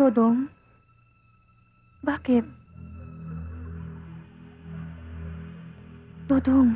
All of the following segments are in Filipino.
Dodong? Bakit? Dodong,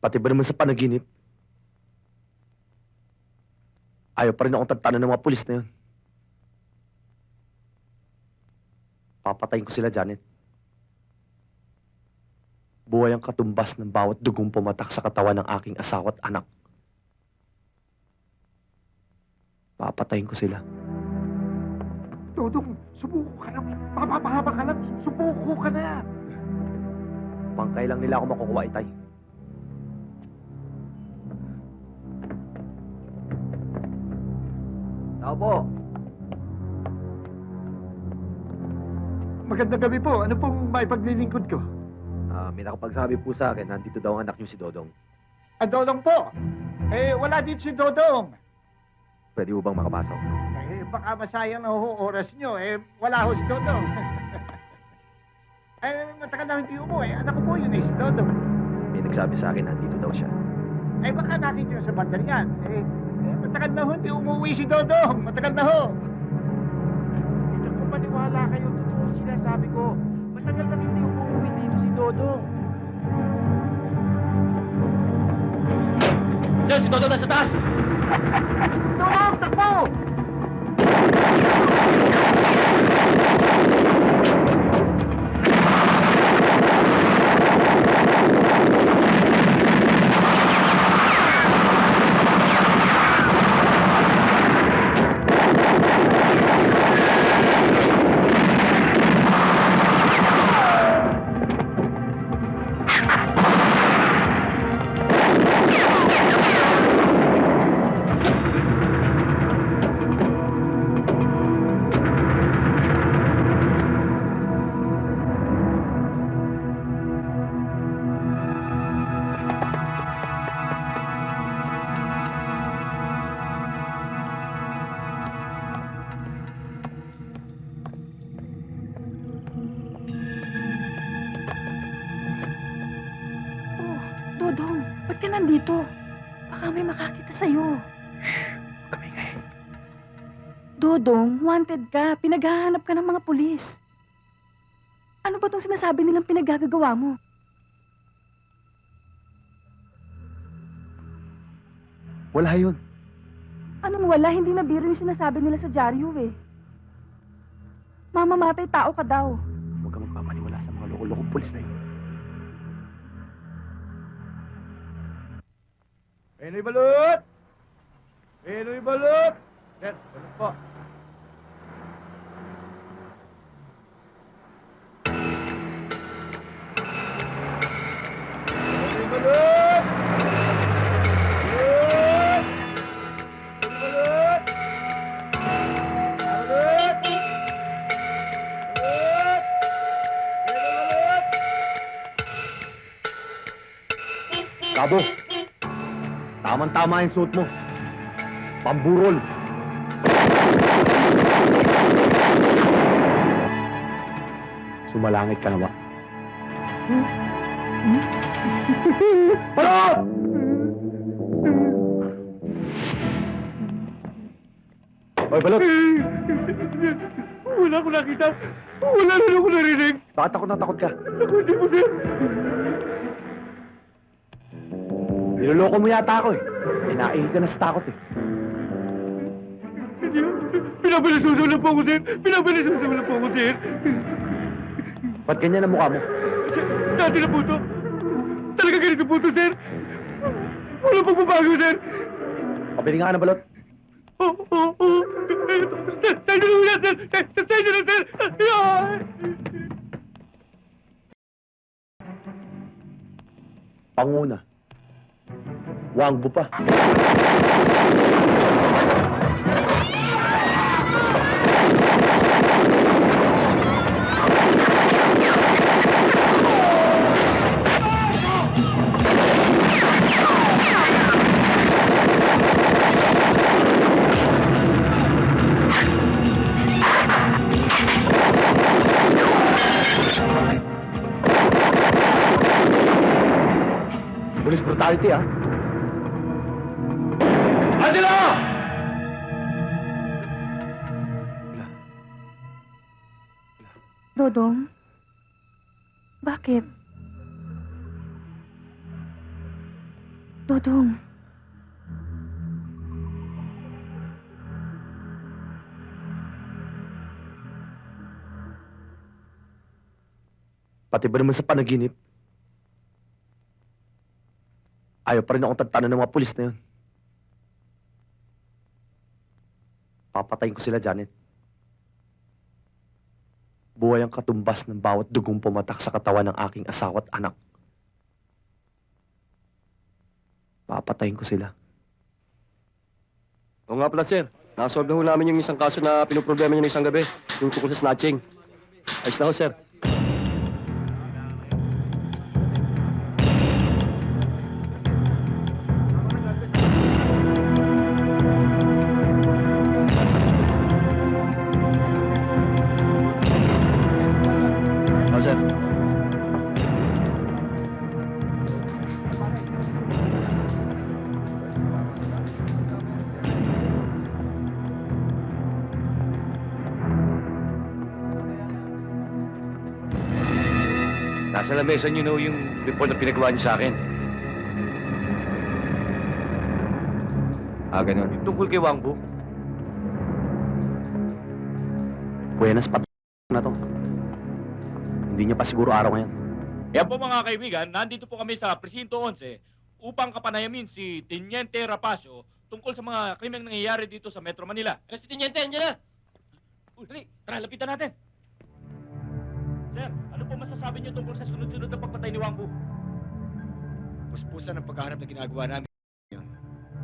Pati ba naman sa panaginip? Ayaw pa rin akong tagtanan ng mga pulis na yun. Papatayin ko sila, Janet. Buhay ang katumbas ng bawat dugong pumatak sa katawan ng aking asawa at anak. Papatayin ko sila. Dodong, subuko ka na. Mapapahaba ka lang. Subuko ka na. Pangkay lang nila ako makukuha, Itay. Tao po. Magandang gabi po. Ano pong may paglilingkod ko? May nakapagsabi po sa akin, nandito daw ang anak niyo si Dodong. Ah, Dodong po. Eh, wala din si Dodong. Pwede mo bang makapasok? Eh, baka masayang na ho oras nyo. Eh, wala ho si Dodong. eh, matagal na hindi umuwi. Anak ko po yun eh, si Dodong. May nagsabi sa akin, nandito daw siya. Eh, baka nakita nyo sa bandarian. Eh, eh, matagal na ho hindi umuwi si Dodong. Matagal na ho. Ito kung maniwala kayo, si Dodong nasa taas! Dodong, takbo! Dodong, ba't ka nandito? Baka may makakita sa'yo. Kamingay. Dodong, wanted ka. Pinaghahanap ka ng mga pulis. Ano ba tong sinasabi nilang pinaggagawa mo? Wala yun. Anong wala? Hindi na biro yung sinasabi nila sa dyaryo eh. Mamamatay tao ka daw. Huwag kang magpapaniwala sa mga loko-lokong pulis na yun. Pinoy Balut! Pinoy Balut! Sir, balut po. Pinoy Balut! Balut! Balut! Balut! Tamang-tama yung suot mo. Pamburol. Sumalangit ka na ba? Balot! Hoy, Balot! Wala ko nakita. Wala rin ako narinig. Bakit takot na takot ka? Ako hindi Niloloko mo yata ako eh. Pinaihi ka na sa takot eh. Hindi. Pinapalasusaw lang po ako sir. Pinapalasusaw lang po ako sir. Ba't ganyan ang mukha mo? Dati na po to. Talaga ganito po to sir. Wala pang babago sir. Pabili nga ka ng balot. Oh, oh, oh. Sir, sir, sir, sir, sir, sir, sir, sir, sir. Ay! wanggu pa. Polis brutality ya. Angela! Dodong? Bakit? Dodong, Pati ba naman sa panaginip? Ayaw pa rin akong tagtanan ng mga pulis na yun. Papatayin ko sila, Janet. Buhay ang katumbas ng bawat dugong pumatak sa katawan ng aking asawa at anak. Papatayin ko sila. Oo nga pala, sir. Nakasolve na ho namin yung isang kaso na pinoproblema niyo ng isang gabi. Yung tungkol sa snatching. Ayos na ho, sir. Nasa lamesa niyo no yung report na pinagawa niyo sa akin. Ah, ganun. Yung tungkol kay Wangbo. Buenas pat na to. Hindi niya pa siguro araw ngayon. Yan po mga kaibigan, nandito po kami sa Presinto 11 upang kapanayamin si Teniente Rapacio tungkol sa mga krimeng nangyayari dito sa Metro Manila. Eh, si Teniente, andyan na! Uy, dali, tara, lapitan natin. Sir, masasabi niyo tungkol sa sunod-sunod na pagpatay ni Wangbu? Puspusan ang paghahanap na ginagawa namin ngayon.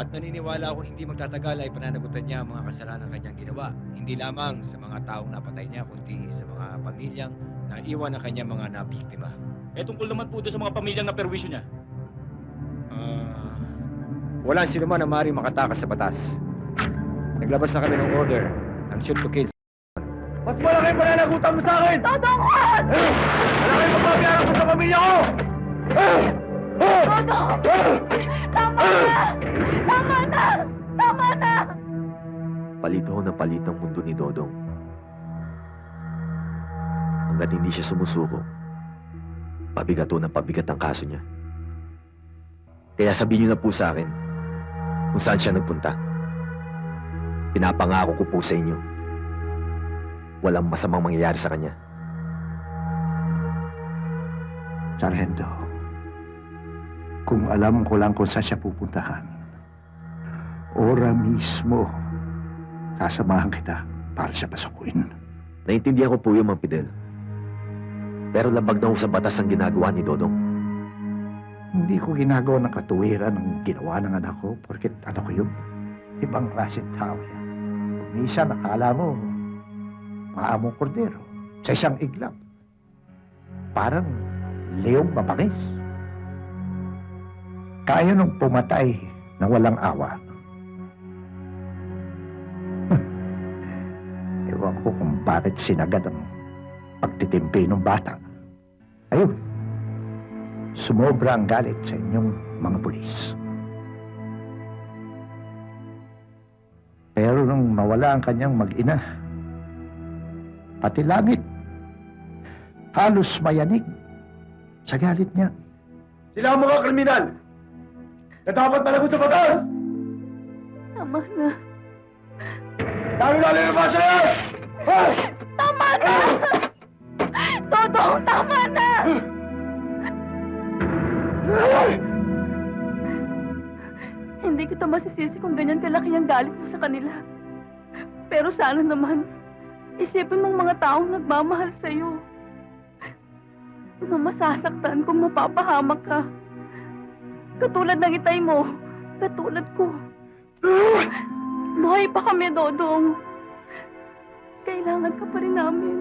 At naniniwala akong hindi magtatagal ay pananagutan niya ang mga kasalanan kanyang ginawa. Hindi lamang sa mga taong napatay niya, kundi sa mga pamilyang naiwan ng kanyang mga nabiktima. Eh, tungkol naman po doon sa mga pamilyang na perwisyo niya. Ah, walang sino man na maaaring makatakas sa batas. Naglabas na kami ng order ng shoot to kill. Mas malaki pananagutan mo sa akin! Dodong, wag! Malaki pagbabayaran mo sa pamilya ko! Dodong! Tama na! Tama na! Tama na! Palito ho ng palito ang mundo ni Dodong. Hanggat hindi siya sumusuko, pabigat ho ng pabigat ang kaso niya. Kaya sabihin niyo na po sa akin kung saan siya nagpunta. Pinapangako ko po sa inyo, walang masamang mangyayari sa kanya. Sargento, kung alam ko lang kung saan siya pupuntahan, ora mismo, sasamahan kita para siya pasukuin. Naintindihan ko po yung Mang Fidel. Pero labag na ho sa batas ang ginagawa ni Dodong. Hindi ko ginagawa ng katuwiran ang ginawa ng anak ko porket ano ko yun, ibang klaseng tao yan. Minsan nakala mo, maamong kordero sa isang iglap. Parang leong mapangis. Kaya nung pumatay na walang awa. Ewan ko kung bakit sinagad ang pagtitimpi ng bata. Ayun, sumobra ang galit sa inyong mga pulis. Pero nung mawala ang kanyang mag-ina, pati langit, halos mayanig sa galit niya. Sila ang mga kriminal na dapat managot sa batas! Tama na! Lalo-lalo yung mga sila! Hoy! Tama na! Dodong, tama na! Hindi kita masisisi kung ganyan kalaki ang galit mo sa kanila. Pero sana naman, isipin mong mga taong nagmamahal sa'yo. Na masasaktan kung mapapahamak ka. Katulad ng itay mo, katulad ko. Buhay pa kami, Dodong. Kailangan ka pa rin namin.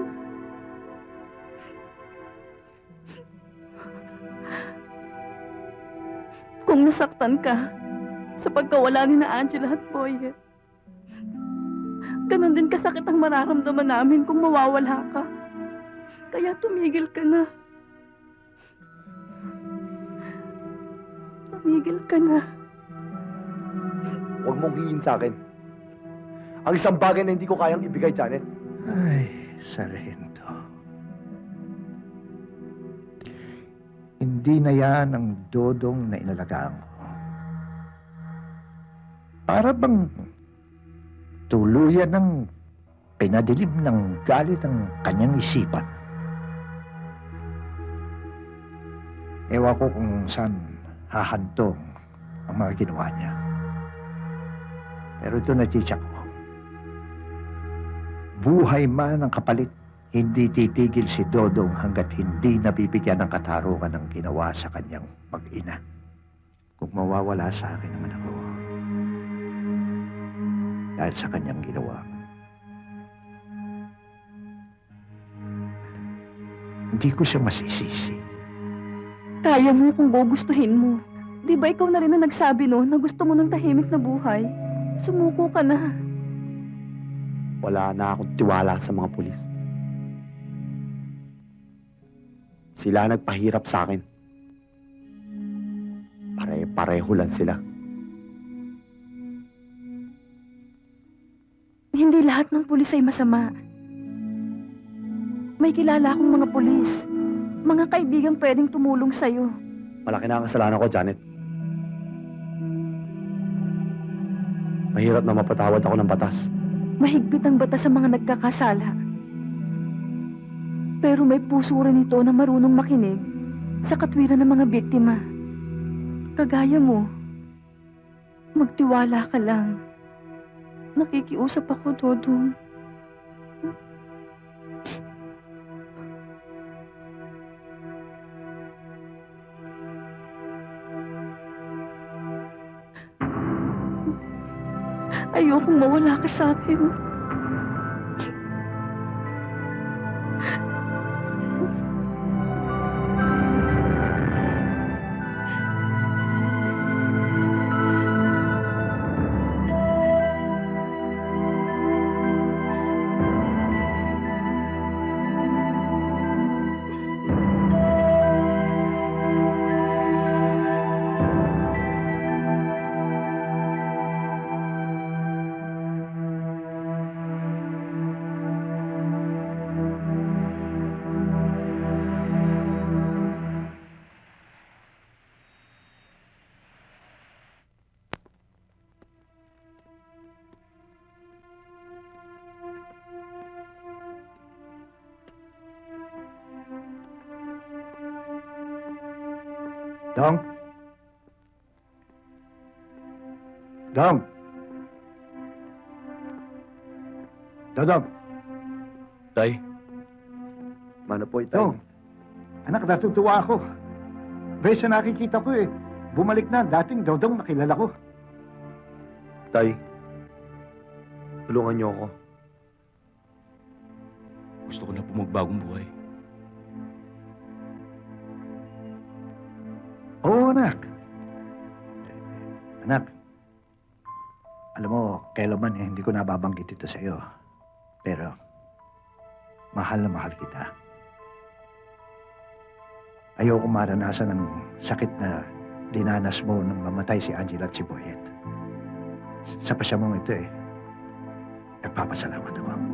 Kung nasaktan ka sa pagkawala ni na Angela at Boyet, ganon din kasakit ang mararamdaman namin kung mawawala ka. Kaya tumigil ka na. Tumigil ka na. Huwag mong hingin sa akin. Ang isang bagay na hindi ko kayang ibigay, Janet. Ay, Sargento. Hindi na yan ang dodong na inalagaan ko. Para bang tuluyan ng pinadilim ng galit ang kanyang isipan. Ewan ko kung saan hahantong ang mga ginawa niya. Pero ito na ko. Buhay man ang kapalit, hindi titigil si Dodong hanggat hindi nabibigyan ng katarungan ng ginawa sa kanyang mag-ina. Kung mawawala sa akin ang anak ko, dahil sa kanyang ginawa, hindi ko siya masisisi. Kaya mo kung gugustuhin mo. Di ba ikaw na rin na nagsabi no na gusto mo ng tahimik na buhay? Sumuko ka na. Wala na akong tiwala sa mga pulis. Sila nagpahirap sa akin. Pare-pareho lang sila. Hindi lahat ng pulis ay masama. May kilala akong mga pulis. Mga kaibigang pwedeng tumulong sa'yo. Malaki na ang kasalanan ko, Janet. Mahirap na mapatawad ako ng batas. Mahigpit ang batas sa mga nagkakasala. Pero may puso rin ito na marunong makinig sa katwiran ng mga biktima. Kagaya mo, magtiwala ka lang. Nakikiusap ako, Dodong. Ayokong mawala ka sa akin. Dong? Dong? Dodong? Tay. Mano po ito? Dong? Anak, natutuwa ako. Bes na nakikita ko eh. Bumalik na ang dating Dodong na kilala ko. Tay. Tulungan niyo ako. Gusto ko na po magbagong buhay. Anak. Anak, alam mo, kailanman eh, hindi ko nababanggit ito sa iyo. Pero, mahal na mahal kita. Ayoko maranasan ng sakit na dinanas mo nang mamatay si Angela at si Boyet. Sa pasya mong ito eh, nagpapasalamat ako.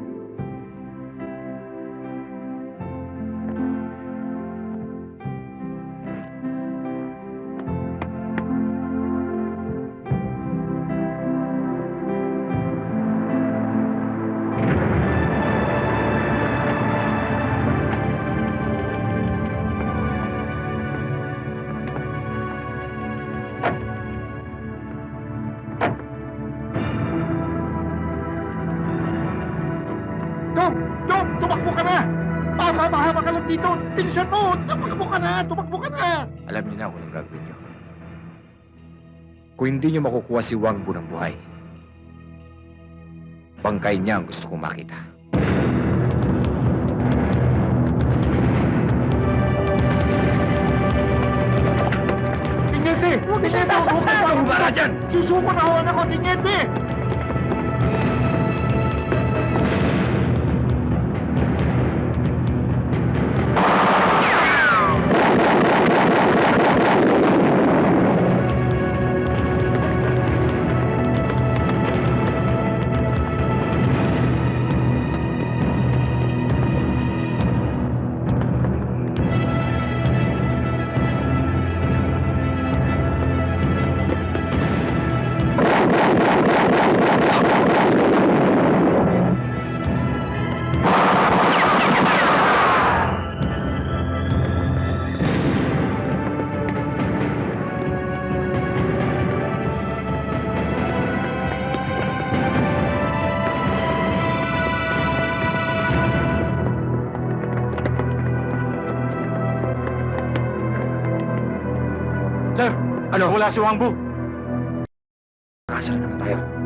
Lang dito! Pinsan mo! Tumakbo ka na! Tumakbo ka na! Alam niyo na kung anong gagawin niyo. Kung hindi niyo makukuha si Wang Bu ng buhay, bangkay niya ang gusto kong makita. Tinyente! Huwag mo siya sasaktan! Humara dyan! Susuko na ako anak ko, Tinyente! Ano? Wala si Wangbu. Kasal naman tayo.